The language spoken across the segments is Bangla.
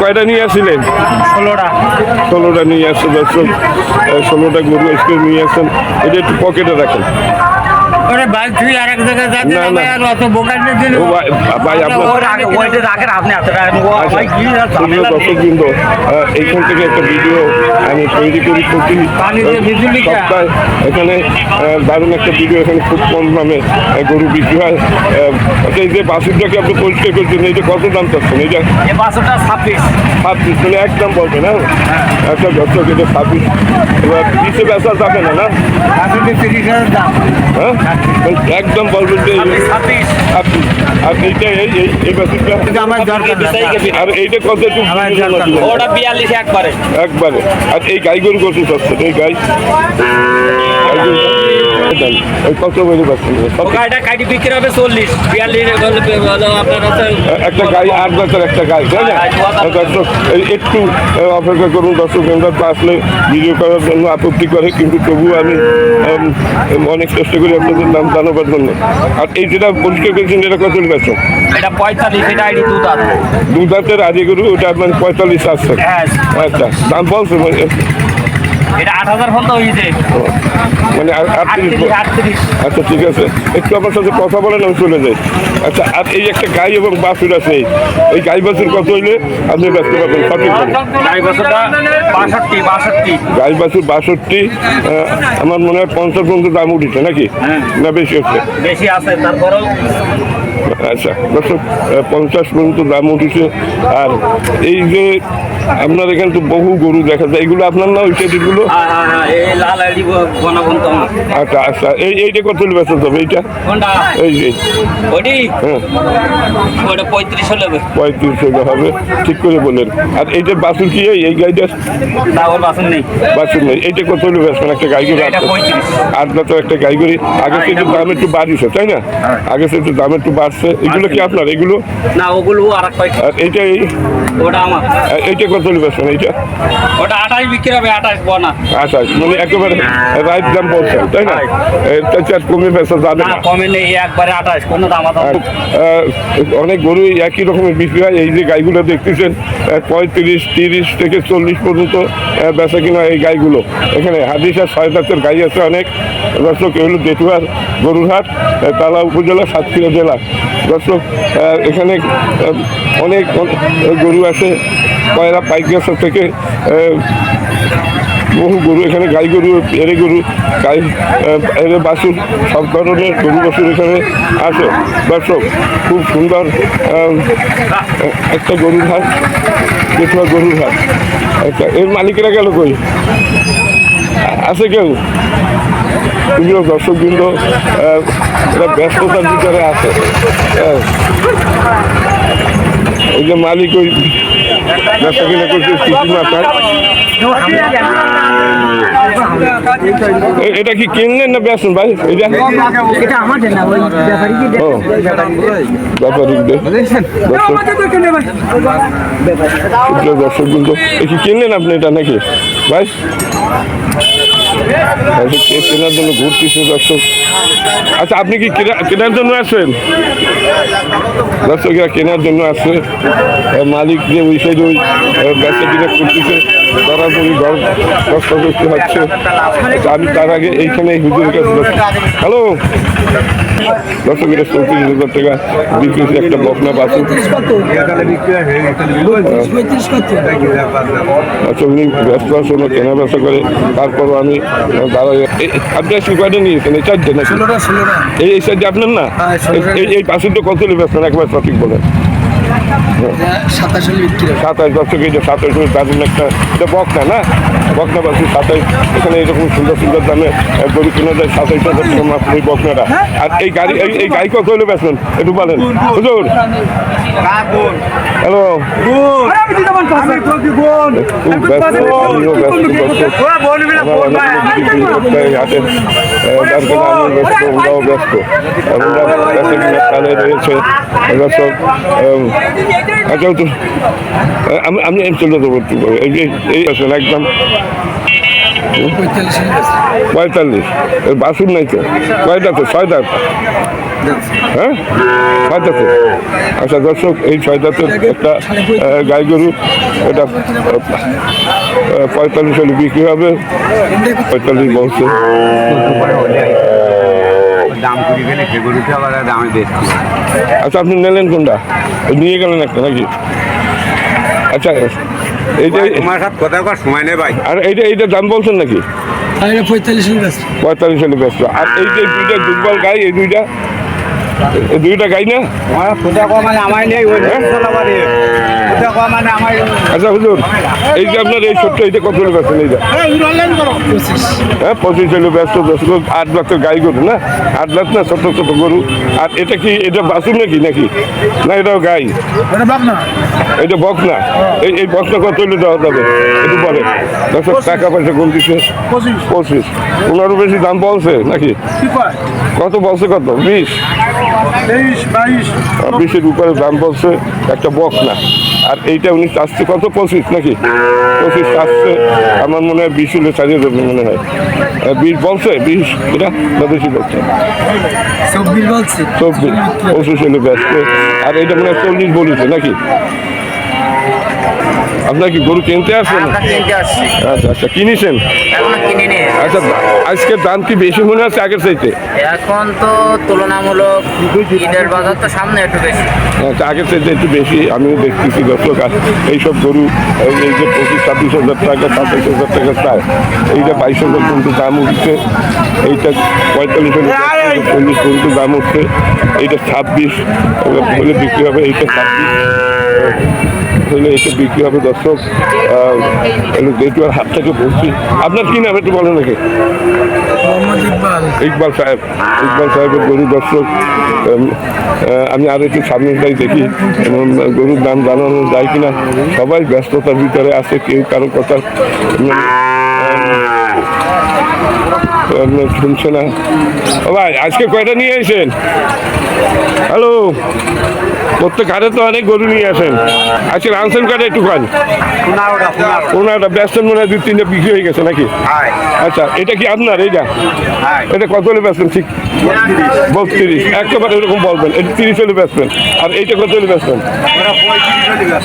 কয়টা নিয়ে আসছিলেন? ষোলোটা। ষোলোটা নিয়ে আসছে দর্শক। ষোলোটা গরু আজকে নিয়ে আসছেন। এটা একটু পকেটে রাখেন। ওরে ভাই তুই আর এক জায়গায় যাতে না, না। আর অত বোকার দিল ভাই ভাই ওইটা রাখেন আপনি এত আচ্ছা, ভাই কি ঝামেলা নেই। দর্শকবৃন্দ, এইখান থেকে একটা ভিডিও আমি তৈরি করি প্রতি? সপ্তাহে। এখানে দারুণ একটা ভিডিও এখানে খুব কম দামে গরু বিক্রি হয়। আচ্ছা, এই যে বাসুরটাকে আপনি পরিষ্কার করছেন এইটা কত দাম চাচ্ছেন? এইটা এ বাসটা ছাব্বিশ। ছাব্বিশ মানে একদম বলবেন হ্যাঁ? একটা দর্শক এটা ছাব্বিশ এবার বেচা যাবে না না? হ্যাঁ? একদম বলবেন যে আর এইটা এই এই এই বাসুরটা কিন্তু আমার দরকার নেই। আর এইটা কত। ওটা বিয়াল্লিশ একবারে। একবারে। আর এই গাই গরু কত সস্তা এই গাই। গাই গরু দেন। ওই কত বলে পাচ্ছেন গাড়িটা কাটি বিক্রি হবে চল্লিশ বিয়াল্লিশ হলো হলো আপনার হচ্ছে একটা গাই আট বছর একটা তাই না? আর দর্শক এই একটু অপেক্ষা করুন দর্শক আমরা আসলে ভিডিও করার জন্য আপত্তি করে কিন্তু তবুও আমি অনেক চেষ্টা করি আপনাদের নাম জানাবার জন্য। আর এই যেটা পরিষ্কার করেছেন এটা কত বেচেন এটা পঁয়তাল্লিশ এটা আইডি আদি গরু ওটা মানে পঁয়তাল্লিশ আসছে হ্যাঁ। আচ্ছা দাম বলছে। এটা আট হাজার ফোন তো হয়েছে মানে আটত্রিশ আচ্ছা ঠিক আছে। একটু আমার সাথে কথা বলেন আমি চলে যাই। আচ্ছা আর এই একটা গাই এবং বাছুর আছে। এই- গাই বাছুর কত হইলে আপনি ব্যস্ত পাবেন সঠিক বলেন। গাড়ি বাষট্টি বাষট্টি। গাই বাছুর বাষট্টি আমার মনে হয় পঞ্চাশ পর্যন্ত দাম উঠেছে নাকি? হ্যাঁ। না বেশি হচ্ছে? বেশি আছে তারপরেও আচ্ছা দর্শক পঞ্চাশ পর্যন্ত দাম উঠেছে। আর এই যে আপনার এখানে তো বহু গরু দেখা যায় এগুলো আপনার না ওই সেটিগুলো হ্যাঁ হ্যাঁ হ্যাঁ আচ্ছা আচ্ছা এই এইটা কত বেচা যাবে এইটা? এই যে। পঁয়ত্রিশ হলে হবে। ঠিক করে বলেন। আর এইটা বাছুর কি এই গাইটা না নেই। এইটা কত হলে বেচবেন? একটা গাই গরু এটা 35 আট তো একটা গাই গরি আগে থেকে দাম একটু বাড়িছে তাই না? আগে থেকে দাম একটু বাড়ছে। এগুলো কি আপনার? এগুলো? না ওগুলো আর আর এইটা এই? ওটা আমার। এইটা কত এইটা? ওটা আঠাশ বিক্রি হবে আঠাশ বনা। আচ্ছা মানে একেবারে রাইট দাম তাই না? এটা চার কমে যাবে না কমে নেই একবারে আঠাশ কোনো দাম অনেক গরু একই রকমের বিক্রি হয়। এই যে গাইগুলো দেখতেছেন পঁয়ত্রিশ তিরিশ থেকে চল্লিশ পর্যন্ত বেচা কিনা এই গাইগুলো। এখানে হাদিসা ছয় দাঁতের গাই আছে অনেক। দর্শক এগুলো দেটুয়ার গরুরহাট আহ, তালা উপজেলা সাতক্ষীরা জেলা। দর্শক এখানে অনেক গরু আছে কয়রা পাইকার থেকে বহু গরু, এখানে গাই গরু এরে গরু, গাই এরে বাছুর, সব ধরনের গরু বাছুর এখানে আছে। দর্শক, খুব সুন্দর একটা গরুর হাট দেখুয়া গরুর হাট। একটা এর মালিকেরা গেল কই? আছে কেউ? প্রিয় দর্শকবৃন্দ এরা ব্যস্ততার ভিতরে আছে। হ্যাঁ। এই যে মালিক ওই ব্যবসা কিনা করছে এটা কি কিনলেন না বেসন ভাই? এটা এটা আমাদের না ওই ব্যাপারী। দর্শক। কিন্তু কি কিনলেন আপনি এটা নাকি? ভাই। আচ্ছা, কে কেনার জন্য ঘুরতেছে দর্শক। আচ্ছা আপনি কি কেনা- কেনার জন্য আসেন দর্শকরা কেনার জন্য আসছে আহ, মালিক যে ওই সাইডে ওই আহ, ব্যবসা কিনা করতেছে তারা কষ্ট করতে হচ্ছে আমি তার আগে এইখানে হুজুরের কাছে হ্যালো দর্শক এটা চৌত্রিশ হাজার টাকা বিক্রি একটা বকনা বাসু আচ্ছা উনি ব্যস্ত কেনা করে। তারপরও আমি আহ, দাঁড়াই এই- আপনি আজকে কয়টা নিয়েছেন এই চারটে নাকি এই এই সাইডে আপনার না? এই এই পাশেরটা কত নেবে একবার সঠিক বলেন। সাতাশ সাতাশ বছর যে সাতাশ হলে দারুণ একটা এটা বকনা না? বকনা বাসু সাতাশ এখানে এরকম সুন্দর সুন্দর দামে গরু কেনা যায় সাতাইশ হাজার টাকা মাত্র এই বকনাটা আর এই গাড়ি এই গাড়ি কত হলে বেচবেন একটু বলেন। হুজুর। হ্যালো ব্যস্ত আমার রয়েছে আচ্ছা তো আমি আমি আমি চলে যাব। এই যে এই আছেন একদম। পঁয়তাল্লিশ। বাসুর নাই তো? কয়টা তো? ছয় দাঁত হ্যাঁ? ছয় দাঁতের আচ্ছা দর্শক এই ছয় দাঁতের একটা গাই গরু এটা পঁয়তাল্লিশ হলে বিক্রি হবে। পঁয়তাল্লিশ বলছে। দাম করি গেলে সে গরুটা আবার দামে বেশি আচ্ছা আপনি নিলেন কোনটা? নিয়ে গেলেন একটা নাকি? আচ্ছা এই যে তোমার সাথে কথা কর সময় নেই ভাই। আর এইটা এইটা দাম বলছেন নাকি? পঁয়তাল্লিশ পঁয়তাল্লিশ হলে ব্যস্ত। আর এই যে দুইটা দুর্বল গাই এই দুইটা দুইটা গাই না? কম আমার নেই ওই মানে আমার আচ্ছা হুজুর এই যে আপনার এই ছোট্ট এইটা কত হলে ব্যস্ত এই যে পঁচিশ। হ্যাঁ পঁচিশ হলে ব্যস্ত দশ লোক আট লাখের গাই গরু না? আট লাখ না ছোট ছোট গরু। আর এটা কি এটা বাসুর নাকি নাকি? না এটাও গাই। এটা বক না। এই এই বকটা কত হলে দেওয়া যাবে? একটু পরে দশ টাকা পয়সা কম দিচ্ছে পঁচিশ। পনেরো বেশি দাম বলছে নাকি? কত বলছে কত? বিশ। আর বিশের উপরে দাম বলছে একটা বক্স না। আর এইটা উনি চাচ্ছে কত? পঁচিশ নাকি? পঁচিশ চাচ্ছে আমার মনে হয় বিশ হলে চালিয়ে যাবে মনে হয়। বিশ বলছে? বিশ এটা বেশি বলছে? চব্বিশ পঁচিশ হলে ব্যস্ত আর এটা মনে হয় চল্লিশ বলেছে নাকি? আপনার কি গরু কিনতে আসছেন? আচ্ছা আচ্ছা কিনেছেন? আচ্ছা আজকের দাম কি বেশি মনে হচ্ছে আগের চাইতে? এখন তো তুলনামূলক ঈদের বাজার তো সামনে একটু বেশি। আচ্ছা, আগের চাইতে একটু বেশি আমিও দেখতেছি দর্শক এইসব গরু এই- যে পঁচিশ ছাব্বিশ হাজার টাকা সাতাশ হাজার টাকা চায় এইটা বাইশ হাজার পর্যন্ত দাম উঠছে এইটা পঁয়তাল্লিশ হাজার চল্লিশ পর্যন্ত দাম উঠছে এইটা ছাব্বিশ হলে বিক্রি হবে এইটা ছাব্বিশ। হলে এইটা বিক্রি হবে দর্শক। যেহেতু আর হাত থেকে বলছি আপনার কি নাম একটু বলেন নাকি ইকবাল। ইকবাল সাহেব ইকবাল সাহেবের গরু দর্শক আমি আর একটু সামনেটাই দেখি। এবং গরুর দাম জানানো যায় কিনা সবাই ব্যস্ততার ভিতরে আছে কেউ কারও কথা শুনছে না। ও ভাই আজকে কয়টা নিয়ে এসেছেন? হ্যালো? প্রত্যেক হাটে তো অনেক গরু নিয়ে আসেন। আজকে আনছেন কাটে একটু খান। ওনারটা ব্যস্ত মনে হয় দুই তিনটা বিক্রি হয়ে গেছে নাকি? আচ্ছা এটা কি আপনার এইটা? এটা কত হলে বেচবেন ঠিক? বত্রিশ। একেবারে এরকম বলবেন। এটা তিরিশ হলে বেচবেন। আর এইটা কত হলে বেচবেন?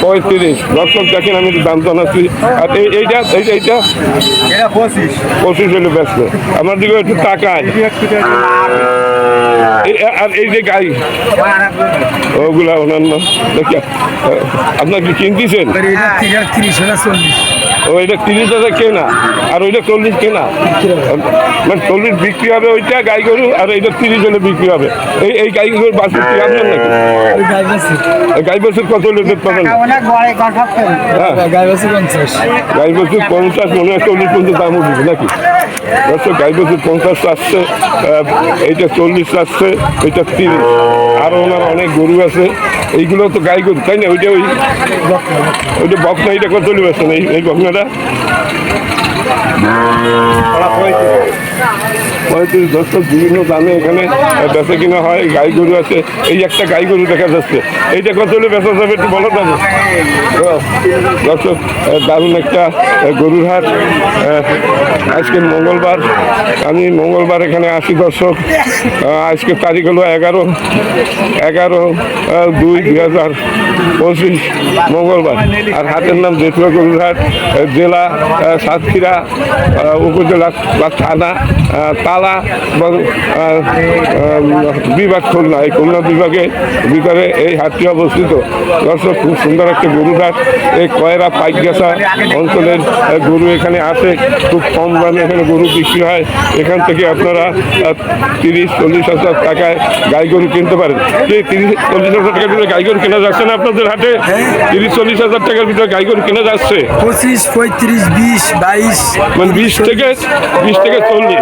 পঁয়ত্রিশ দর্শক দেখেন আমি দাম জানাচ্ছি। আর এই এইটা এইটা এইটা? পঁচিশ। পঁচিশ হলে বেচবেন। আমার দিকে একটু টাকায় এই- আর এই যে গাই ওগুলা অন্যান্য দেখি আপনার কি কিনতেছেন আর এটা তিরিশ হাজার কেনা। আর ওইটা চল্লিশ কেনা। মানে চল্লিশ বিক্রি হবে ওইটা গাই গরু আর এইটা তিরিশ হলে বিক্রি হবে। এই এই গাই গরুর বাছুর কি আপনার নাকি? গাই বাসি এই গাই বাছুর কত হলে কথা হ্যাঁ। গাই বাসি পঞ্চাশ। গাই বাছুর পঞ্চাশ মনে হয় চল্লিশ পর্যন্ত দাম উঠেছে নাকি? দর্শক গাই বাছুর পঞ্চাশ আসছে এইটা চল্লিশ আসছে এইটা তিরিশ। আরও ওনার অনেক গরু আছে। এইগুলো তো গাই গরু, তাই না? ওইটা ওই ওইটা বকনা, এইটা কত চলে বেছেন এই এই বকনাটা? পঁয়ত্রিশ দর্শক বিভিন্ন দামে এখানে বেচা কিনা হয়, গাই গরু আছে। এই একটা গাই গরু দেখা যাচ্ছে। এইটা কত হলে বেচা যাবে একটু বলো যাবে দর্শক দারুণ একটা গরুর হাট। আজকে মঙ্গলবার। আমি মঙ্গলবার এখানে আসি, দর্শক। আজকে তারিখ হলো এগারো। এগারো দুই দুই হাজার পঁচিশ মঙ্গলবার। আর হাটের নাম জেঠুয়া গরুর হাট জেলা সাতক্ষীরা উপজেলা বা থানা। তালা এবং বিভাগ খুলনা এই খুলনা বিভাগে ভিতরে এই হাটটি অবস্থিত। দর্শক খুব সুন্দর একটা গরুর হাট। এই কয়রা পাইকগাছা অঞ্চলের গরু এখানে আসে। খুব কম দামে এখানে গরু বিক্রি হয়। এখান থেকে আপনারা তিরিশ চল্লিশ হাজার টাকায় গাই গরু কিনতে পারেন। কি তিরিশ চল্লিশ হাজার টাকার ভিতরে গাই গরু কেনা যাচ্ছে না আপনাদের হাটে? তিরিশ চল্লিশ হাজার টাকার ভিতরে গাই গরু কেনা যাচ্ছে। পঁচিশ পঁয়ত্রিশ বিশ বাইশ। মানে বিশ থেকে বিশ থেকে চল্লিশ।